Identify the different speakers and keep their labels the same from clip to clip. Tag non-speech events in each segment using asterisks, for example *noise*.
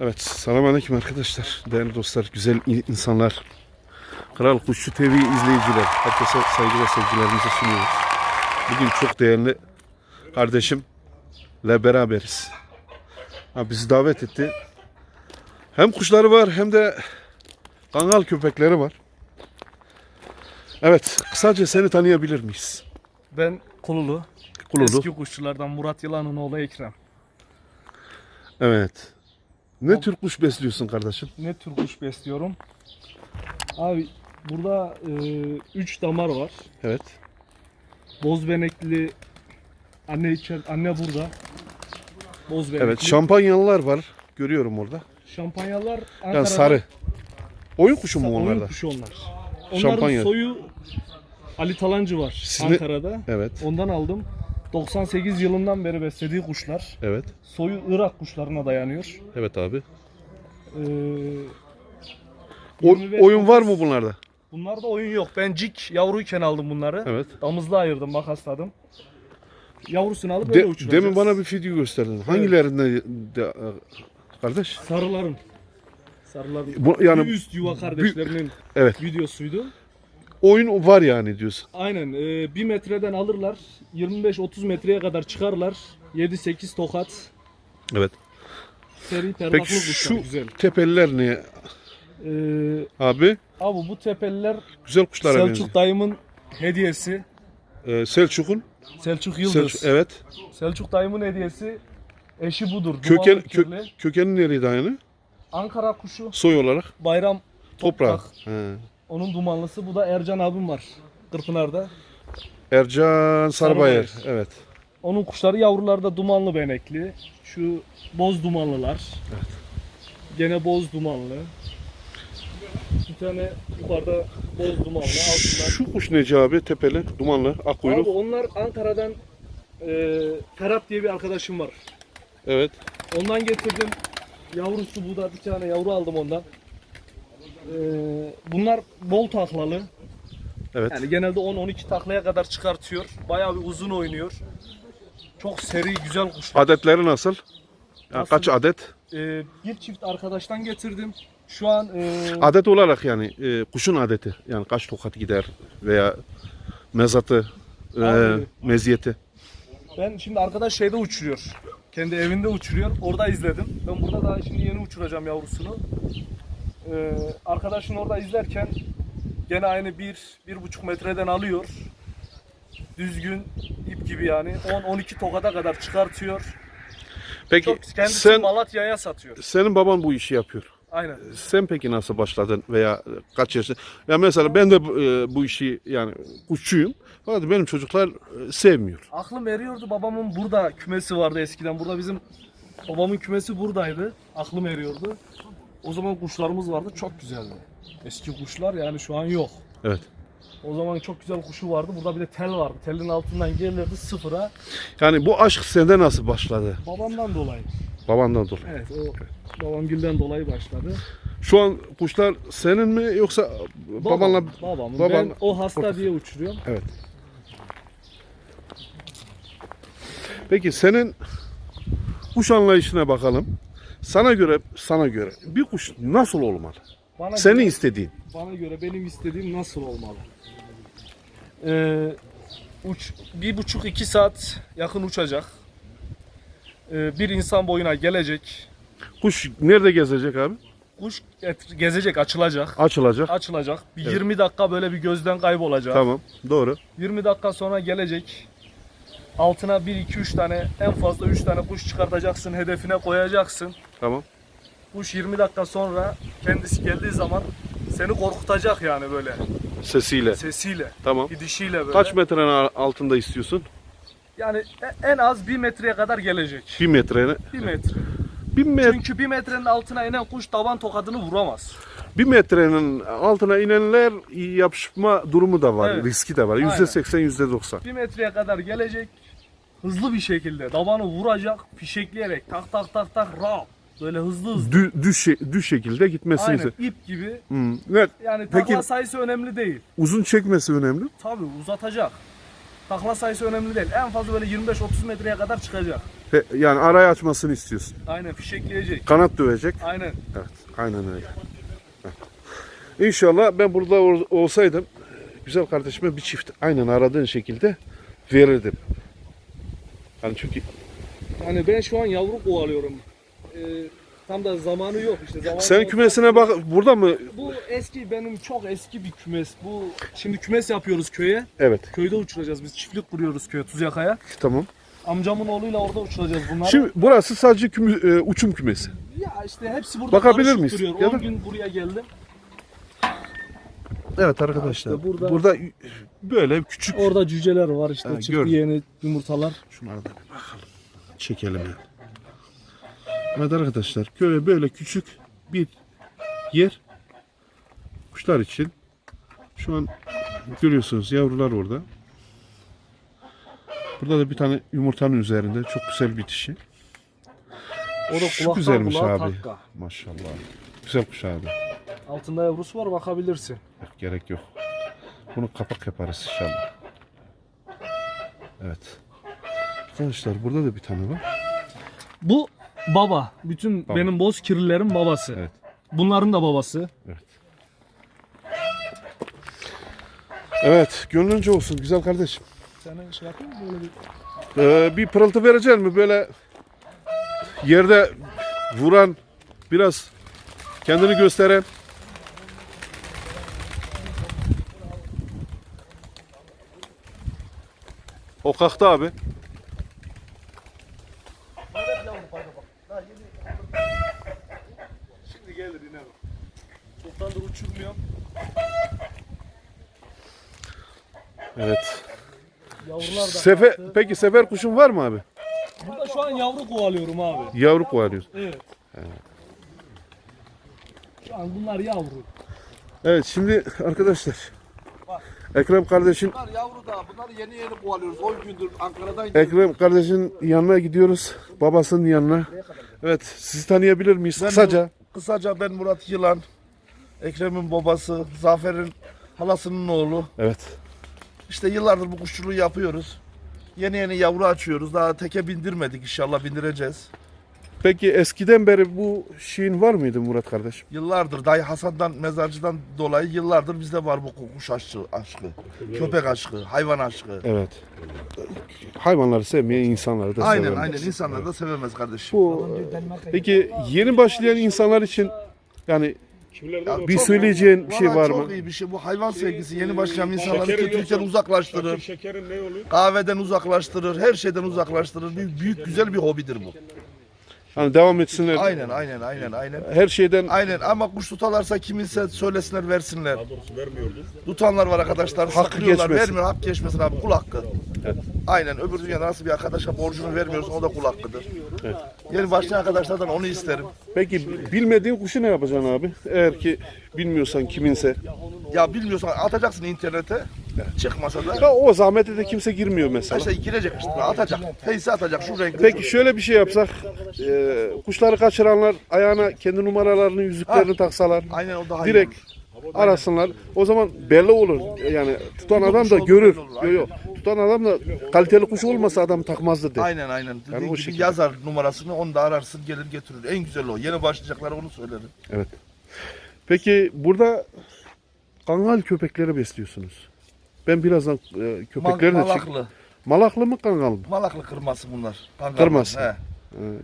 Speaker 1: Evet, selamünaleyküm arkadaşlar. Değerli dostlar, güzel in- insanlar. Kral Kuşçu TV izleyiciler. Herkese saygı ve sevgilerimizi sunuyoruz. Bugün çok değerli kardeşimle beraberiz. Ha, bizi davet etti. Hem kuşları var hem de kangal köpekleri var. Evet, kısaca seni tanıyabilir miyiz?
Speaker 2: Ben Kululu.
Speaker 1: Kululu.
Speaker 2: Eski kuşçulardan Murat Yılan'ın oğlu Ekrem.
Speaker 1: Evet. Ne tür kuş besliyorsun kardeşim?
Speaker 2: Ne tür kuş besliyorum? Abi burada 3 damar var.
Speaker 1: Evet.
Speaker 2: Bozbenekli anne içer anne burada. Bozbenekli.
Speaker 1: Evet, şampanyalılar var. Görüyorum orada.
Speaker 2: Şampanyalar Ankara'da.
Speaker 1: Yani sarı. Oyun kuşu mu
Speaker 2: Oyun
Speaker 1: onlarda?
Speaker 2: kuşu onlar. Onların
Speaker 1: Şampanya.
Speaker 2: soyu Ali Talancı var
Speaker 1: Sizin-
Speaker 2: Ankara'da.
Speaker 1: Evet.
Speaker 2: Ondan aldım. 98 yılından beri beslediği kuşlar.
Speaker 1: Evet.
Speaker 2: Soyu Irak kuşlarına dayanıyor.
Speaker 1: Evet abi.
Speaker 2: Ee,
Speaker 1: O-
Speaker 2: 25
Speaker 1: oyun var mı bunlarda?
Speaker 2: Bunlarda oyun yok. Ben cik yavruyken aldım bunları.
Speaker 1: Evet.
Speaker 2: Damızla ayırdım, makasladım. Yavrusunu alıp
Speaker 1: De,
Speaker 2: uçuracağız.
Speaker 1: demin bana bir video gösterdin. Hangilerinde de- kardeş?
Speaker 2: Sarıların. Sarıların.
Speaker 1: Bu,
Speaker 2: Yani
Speaker 1: yani
Speaker 2: üst yuva kardeşlerinin
Speaker 1: evet.
Speaker 2: videosuydu.
Speaker 1: Oyun var yani diyorsun.
Speaker 2: Aynen. E, bir metreden alırlar. 25-30 metreye kadar çıkarlar. 7-8 tokat.
Speaker 1: Evet.
Speaker 2: Seri pervaklı
Speaker 1: Peki şu
Speaker 2: Güzel.
Speaker 1: tepeliler ne
Speaker 2: Ee,
Speaker 1: abi?
Speaker 2: abi bu tepeliler
Speaker 1: Güzel kuşlara benziyor.
Speaker 2: Selçuk dayımın hediyesi.
Speaker 1: Ee, Selçuk'un.
Speaker 2: Selçuk Yıldız.
Speaker 1: Selçuk, evet.
Speaker 2: Selçuk dayımın hediyesi. Eşi budur.
Speaker 1: Köken,
Speaker 2: Dumanlı
Speaker 1: kö,
Speaker 2: kirli.
Speaker 1: kökeni nereydi aynı?
Speaker 2: Ankara kuşu.
Speaker 1: Soy olarak.
Speaker 2: Bayram
Speaker 1: Toprak.
Speaker 2: Toprak.
Speaker 1: He.
Speaker 2: Onun dumanlısı. Bu da Ercan abim var. Kırpınar'da.
Speaker 1: Ercan Sarıbayır. Evet.
Speaker 2: Onun kuşları yavrularda dumanlı benekli. Şu boz dumanlılar. Gene boz dumanlı. Bir tane yukarıda boz dumanlı. Altından.
Speaker 1: Şu kuş neci abi? Tepeli, dumanlı,
Speaker 2: Abi
Speaker 1: akkuyruk.
Speaker 2: onlar Ankara'dan e, Ferhat diye bir arkadaşım var.
Speaker 1: Evet.
Speaker 2: Ondan getirdim. Yavrusu bu da bir tane yavru aldım ondan. E, bunlar bol taklalı.
Speaker 1: Evet.
Speaker 2: Yani genelde 10-12 taklaya kadar çıkartıyor. Bayağı bir uzun oynuyor. Çok seri, güzel kuşlar.
Speaker 1: Adetleri nasıl? Yani kaç adet?
Speaker 2: Ee, bir çift arkadaştan getirdim. Şu an e,
Speaker 1: Adet olarak yani e, kuşun adeti. Yani kaç tokat gider veya mezatı, e,
Speaker 2: Abi.
Speaker 1: meziyeti.
Speaker 2: ben şimdi arkadaş şeyde uçuruyor. Kendi evinde uçuruyor. Orada izledim. Ben burada daha şimdi yeni uçuracağım yavrusunu. Ee, arkadaşın orada izlerken gene aynı bir, bir buçuk metreden alıyor. Düzgün ip gibi yani. 10-12 tokada kadar çıkartıyor.
Speaker 1: Peki
Speaker 2: Çok kendisi
Speaker 1: sen
Speaker 2: Malatya'ya satıyor.
Speaker 1: senin baban bu işi yapıyor.
Speaker 2: Aynen.
Speaker 1: Sen peki nasıl başladın veya kaç yaşında? Ya mesela ben de e, bu işi yani kuşçuyum. Fakat benim çocuklar e, sevmiyor.
Speaker 2: Aklım eriyordu. Babamın burada kümesi vardı eskiden. Burada bizim babamın kümesi buradaydı. Aklım eriyordu. O zaman kuşlarımız vardı. Çok güzeldi. Eski kuşlar yani şu an yok.
Speaker 1: Evet.
Speaker 2: O zaman çok güzel kuşu vardı. Burada bir de tel vardı. Telin altından gelirdi sıfıra.
Speaker 1: Yani bu aşk sende nasıl başladı?
Speaker 2: Babamdan dolayı.
Speaker 1: Babandan dolayı.
Speaker 2: Evet o babamgilden dolayı başladı.
Speaker 1: Şu an kuşlar senin mi yoksa babanla
Speaker 2: babamın.
Speaker 1: baban-
Speaker 2: Ben o hasta diye uçuruyorum.
Speaker 1: Evet. Peki senin kuş anlayışına bakalım. Sana göre sana göre bir kuş nasıl olmalı?
Speaker 2: Bana
Speaker 1: Senin
Speaker 2: göre,
Speaker 1: istediğin.
Speaker 2: bana göre benim istediğim nasıl olmalı? Ee, uç, bir buçuk iki saat yakın uçacak. Ee, bir insan boyuna gelecek.
Speaker 1: Kuş nerede gezecek abi?
Speaker 2: Kuş et- gezecek, açılacak.
Speaker 1: Açılacak.
Speaker 2: Açılacak. Bir
Speaker 1: Evet.
Speaker 2: 20 dakika böyle bir gözden kaybolacak.
Speaker 1: Tamam. Doğru.
Speaker 2: 20 dakika sonra gelecek. Altına 1 2 3 tane en fazla 3 tane kuş çıkartacaksın, hedefine koyacaksın.
Speaker 1: Tamam.
Speaker 2: Kuş 20 dakika sonra kendisi geldiği zaman seni korkutacak yani böyle
Speaker 1: Sesiyle.
Speaker 2: sesiyle,
Speaker 1: Tamam.
Speaker 2: gidişiyle böyle.
Speaker 1: Kaç metrenin al- altında istiyorsun?
Speaker 2: Yani e- en az 1 metreye kadar gelecek.
Speaker 1: Bir metrene.
Speaker 2: 1 metre.
Speaker 1: Bir, met,
Speaker 2: Çünkü 1 metrenin altına inen kuş taban tokadını vuramaz.
Speaker 1: bir metrenin altına inenler yapışma durumu da var.
Speaker 2: Evet.
Speaker 1: Riski de var. Yüzde seksen, yüzde doksan.
Speaker 2: 1 metreye kadar gelecek. Hızlı bir şekilde tabanı vuracak, fişekleyerek tak tak tak tak rap. Böyle hızlı hızlı.
Speaker 1: Dü, düş, düş şekilde gitmesi.
Speaker 2: Aynen ip gibi.
Speaker 1: Hmm. Evet.
Speaker 2: Yani
Speaker 1: Peki-
Speaker 2: takla sayısı önemli değil.
Speaker 1: Uzun çekmesi önemli.
Speaker 2: Tabii uzatacak. Takla sayısı önemli değil. En fazla böyle 25-30 metreye kadar çıkacak.
Speaker 1: He, Yani arayı açmasını istiyorsun.
Speaker 2: Aynen fişekleyecek.
Speaker 1: Kanat dövecek.
Speaker 2: Aynen.
Speaker 1: Evet, aynen öyle. Evet. İnşallah ben burada ol- olsaydım güzel kardeşime bir çift aynen aradığın şekilde verirdim. Yani çünkü
Speaker 2: Hani ben şu an yavru kovalıyorum. Ee, tam da zamanı yok işte. Zamanı
Speaker 1: sen
Speaker 2: yok.
Speaker 1: kümesine bak burada mı?
Speaker 2: Bu eski benim çok eski bir kümes. Bu şimdi kümes yapıyoruz köye.
Speaker 1: Evet,
Speaker 2: Köyde uçuracağız biz çiftlik kuruyoruz köye Tuzyaka'ya.
Speaker 1: tamam.
Speaker 2: Amcamın oğluyla orada uçuracağız bunları.
Speaker 1: Şimdi burası sadece kümü- e, uçum kümesi.
Speaker 2: ya işte hepsi burada
Speaker 1: Bakabilir miyiz?
Speaker 2: duruyor.
Speaker 1: Ya
Speaker 2: 10
Speaker 1: da-
Speaker 2: gün buraya geldim.
Speaker 1: Evet arkadaşlar.
Speaker 2: işte burada-
Speaker 1: burada böyle küçük
Speaker 2: Orada cüceler var işte
Speaker 1: Ha,
Speaker 2: çıktı
Speaker 1: gördüm.
Speaker 2: yeni yumurtalar.
Speaker 1: Şunlara da bir bakalım. Çekelim yani. Evet arkadaşlar köye böyle küçük bir yer kuşlar için. Şu an görüyorsunuz yavrular orada. Burada da bir tane yumurtanın üzerinde çok güzel bir dişi.
Speaker 2: O da
Speaker 1: Şu
Speaker 2: kulaktan
Speaker 1: güzelmiş
Speaker 2: kulağa
Speaker 1: abi.
Speaker 2: takka.
Speaker 1: Maşallah. Güzel kuş abi.
Speaker 2: Altında yavrusu var bakabilirsin.
Speaker 1: Yok, gerek yok. Bunu kapak yaparız inşallah. Evet. Arkadaşlar burada da bir tane var.
Speaker 2: Bu baba. Bütün
Speaker 1: Baba.
Speaker 2: benim boz kirlilerin babası.
Speaker 1: Evet.
Speaker 2: Bunların da babası.
Speaker 1: Evet. Evet, gönlünce olsun güzel kardeşim.
Speaker 2: Sana şey yapayım mı böyle bir?
Speaker 1: Ee, bir pırıltı verecek mi böyle yerde vuran biraz kendini gösteren o kalktı abi.
Speaker 2: Şimdi gelir yine bak. Çoktandır uçurmuyorum.
Speaker 1: Evet.
Speaker 2: Yavrular da
Speaker 1: Sefer,
Speaker 2: kalktı.
Speaker 1: peki sefer kuşun var mı abi?
Speaker 2: Burada şu an yavru kovalıyorum abi.
Speaker 1: Yavru kovalıyorsun.
Speaker 2: Evet. Şu an bunlar yavru.
Speaker 1: Evet şimdi arkadaşlar Ekrem kardeşin
Speaker 3: Bunlar yavru da bunları yeni yeni kovalıyoruz. 10 gündür Ankara'dan
Speaker 1: Ekrem kardeşin yanına gidiyoruz. Babasının yanına. Evet sizi tanıyabilir miyiz?
Speaker 3: Ben
Speaker 1: Kısaca.
Speaker 3: Kısaca ben Murat Yılan. Ekrem'in babası, Zafer'in halasının oğlu.
Speaker 1: Evet.
Speaker 3: İşte yıllardır bu kuşçuluğu yapıyoruz. Yeni yeni yavru açıyoruz. Daha teke bindirmedik inşallah bindireceğiz.
Speaker 1: Peki eskiden beri bu şeyin var mıydı Murat kardeşim?
Speaker 3: Yıllardır dayı Hasan'dan mezarcıdan dolayı yıllardır bizde var bu kuş aşkı, aşkı. Köpek aşkı, hayvan aşkı.
Speaker 1: Evet. Hayvanları sevmeyen insanları da
Speaker 3: Aynen
Speaker 1: seven.
Speaker 3: aynen insanlar da sevemez kardeşim.
Speaker 1: Bu peki yeni başlayan insanlar için yani
Speaker 3: Ya
Speaker 1: bir söyleyeceğin bir şey
Speaker 3: Valla
Speaker 1: var
Speaker 3: çok
Speaker 1: mı?
Speaker 3: iyi bir şey. Bu hayvan sevgisi yeni başlayan insanları
Speaker 4: Şekerin
Speaker 3: kötülükten
Speaker 4: yoksa-
Speaker 3: uzaklaştırır.
Speaker 4: Şekerin ne oluyor?
Speaker 3: Kahveden uzaklaştırır, her şeyden uzaklaştırır. Büyük, büyük güzel bir hobidir bu.
Speaker 1: Hani devam etsinler.
Speaker 3: Aynen, aynen, aynen, aynen.
Speaker 1: Her şeyden
Speaker 3: Aynen ama kuş tutarlarsa kiminse söylesinler versinler.
Speaker 4: Daha doğrusu vermiyordu.
Speaker 3: Tutanlar var arkadaşlar,
Speaker 1: Hakkı
Speaker 3: saklıyorlar,
Speaker 1: geçmesin.
Speaker 3: vermiyor, hak geçmesin abi, kul hakkı. Aynen, öbür dünyada nasıl bir arkadaşa borcunu vermiyorsun, o da kul hakkıdır. Yeni başlayan arkadaşlardan onu isterim.
Speaker 1: peki bilmediğin kuşu ne yapacaksın abi? Eğer ki bilmiyorsan kiminse.
Speaker 3: Ya bilmiyorsan atacaksın internete, çıkmasa da
Speaker 1: Ya o zahmete de kimse girmiyor mesela.
Speaker 3: işte girecek işte, atacak. Face'e atacak, şu renkli.
Speaker 1: Peki şöyle bir şey yapsak. e, kuşları kaçıranlar ayağına kendi numaralarını, yüzüklerini taksalar.
Speaker 3: Aynen o daha iyi
Speaker 1: Direkt
Speaker 3: olur.
Speaker 1: arasınlar. O zaman belli olur. Yani tutan adam da görür.
Speaker 3: belli olur,
Speaker 1: Yo, yo. Tutan adam da kaliteli kuş olmasa adam takmazdı der.
Speaker 3: Aynen aynen. Dediğin
Speaker 1: o
Speaker 3: gibi
Speaker 1: şekilde.
Speaker 3: yazar numarasını onu da ararsın gelir getirir. En güzel o. Yeni başlayacaklara onu söylerim.
Speaker 1: Peki burada kangal köpekleri besliyorsunuz. Ben birazdan e, köpekleri de çek.
Speaker 3: Malaklı.
Speaker 1: Malaklı mı kangal mı?
Speaker 3: Malaklı kırması bunlar. Kangal.
Speaker 1: Kırması.
Speaker 3: He.
Speaker 1: E,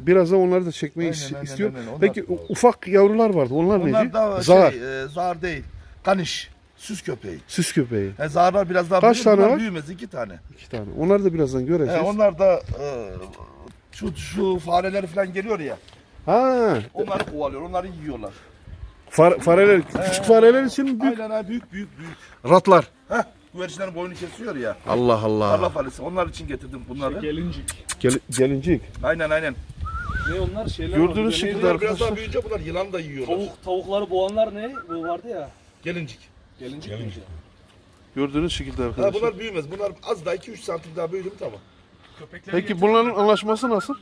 Speaker 1: Birazdan onları da çekmeyi
Speaker 3: Aynen,
Speaker 1: is-
Speaker 3: aynen,
Speaker 1: istiyorum.
Speaker 3: aynen. Onlar-
Speaker 1: Peki u- ufak yavrular vardı. Onlar,
Speaker 3: Bunlar
Speaker 1: neydi?
Speaker 3: da
Speaker 1: Zar.
Speaker 3: şey, e, zar değil. Kaniş. Süs köpeği.
Speaker 1: Süs köpeği.
Speaker 3: He, zarlar biraz daha
Speaker 1: Kaç
Speaker 3: büyür,
Speaker 1: tane
Speaker 3: bunlar
Speaker 1: var?
Speaker 3: büyümez. iki tane.
Speaker 1: İki tane. Onları da birazdan göreceğiz.
Speaker 3: He, onlar da e, şu, şu fareler falan geliyor ya.
Speaker 1: Ha,
Speaker 3: Onları kovalıyor. Onları yiyorlar.
Speaker 1: far, fareler, küçük fareler için mi büyük?
Speaker 3: Aynen ha, büyük büyük büyük.
Speaker 1: Ratlar.
Speaker 3: Heh, güvercinlerin boynu kesiyor ya.
Speaker 1: Allah
Speaker 3: Tarla
Speaker 1: Allah.
Speaker 3: faresi. Onlar için getirdim bunları.
Speaker 2: Gelincik.
Speaker 1: Gel, gelincik.
Speaker 3: Aynen aynen.
Speaker 2: Ne onlar şeyler
Speaker 1: Gördüğünüz şekilde arkadaşlar.
Speaker 3: Biraz daha büyüyünce bunlar yılan da yiyorlar.
Speaker 2: Tavuk, tavukları boğanlar ne? Bu vardı ya.
Speaker 3: Gelincik.
Speaker 2: Gelincik miydi?
Speaker 1: Gördüğünüz şekilde
Speaker 3: Ha,
Speaker 1: arkadaşlar.
Speaker 3: bunlar büyümez. Bunlar az daha 2-3 santim daha büyüdü mü tamam.
Speaker 1: Peki bunların anlaşması nasıl?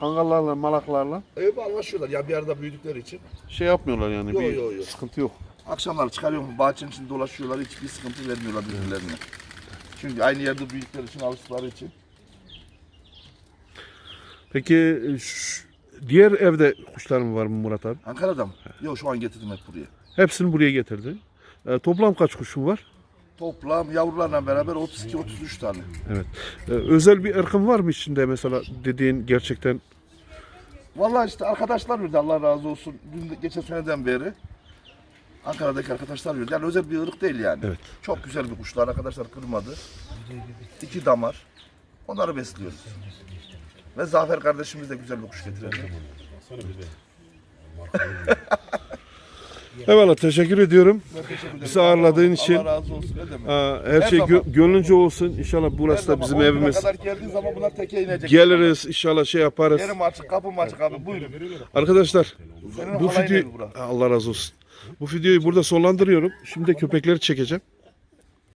Speaker 1: Kangallarla, malaklarla
Speaker 3: Evet anlaşıyorlar ya bir arada büyüdükleri için.
Speaker 1: şey yapmıyorlar yani.
Speaker 3: Yo,
Speaker 1: bir
Speaker 3: yo, yo.
Speaker 1: sıkıntı yok.
Speaker 3: Akşamlar çıkarıyorum bahçenin içinde dolaşıyorlar hiçbir sıkıntı vermiyorlar birbirlerine. Çünkü aynı yerde büyükler için alıştıkları için.
Speaker 1: Peki şu- diğer evde kuşların var mı Murat abi?
Speaker 3: Ankara'da mı? Yok şu an getirdim hep buraya.
Speaker 1: Hepsini buraya getirdin. E, toplam kaç kuşun var?
Speaker 3: Toplam yavrularla beraber 32-33 tane.
Speaker 1: Evet. E, özel bir ırkın var mı içinde mesela dediğin gerçekten
Speaker 3: Vallahi işte arkadaşlar verdi Allah razı olsun. Dün, geçen seneden beri Ankara'daki arkadaşlar verdi. Yani özel bir ırk değil yani.
Speaker 1: Evet.
Speaker 3: Çok güzel bir kuşlar. Arkadaşlar kırmadı. İki damar. Onları besliyoruz. Ve Zafer kardeşimiz de güzel bir kuş getirdi. *laughs*
Speaker 1: Eyvallah teşekkür ediyorum.
Speaker 3: Teşekkür.
Speaker 1: Bizi ağırladığın için.
Speaker 3: Allah razı olsun. Ne demek?
Speaker 1: Aa, her,
Speaker 3: Her
Speaker 1: şey
Speaker 3: zaman.
Speaker 1: gö- gönlünce olsun. İnşallah burası
Speaker 3: Her
Speaker 1: da
Speaker 3: zaman
Speaker 1: bizim
Speaker 3: 10 güne
Speaker 1: evimiz.
Speaker 3: kadar geldiğin zaman bunlar teke inecek.
Speaker 1: Geliriz inşallah şey yaparız.
Speaker 3: Yerim açık, kapım açık abi. Buyurun.
Speaker 1: Arkadaşlar
Speaker 3: Senin
Speaker 1: bu video
Speaker 3: bura.
Speaker 1: Allah razı olsun. Bu videoyu burada sonlandırıyorum. Şimdi de köpekleri çekeceğim.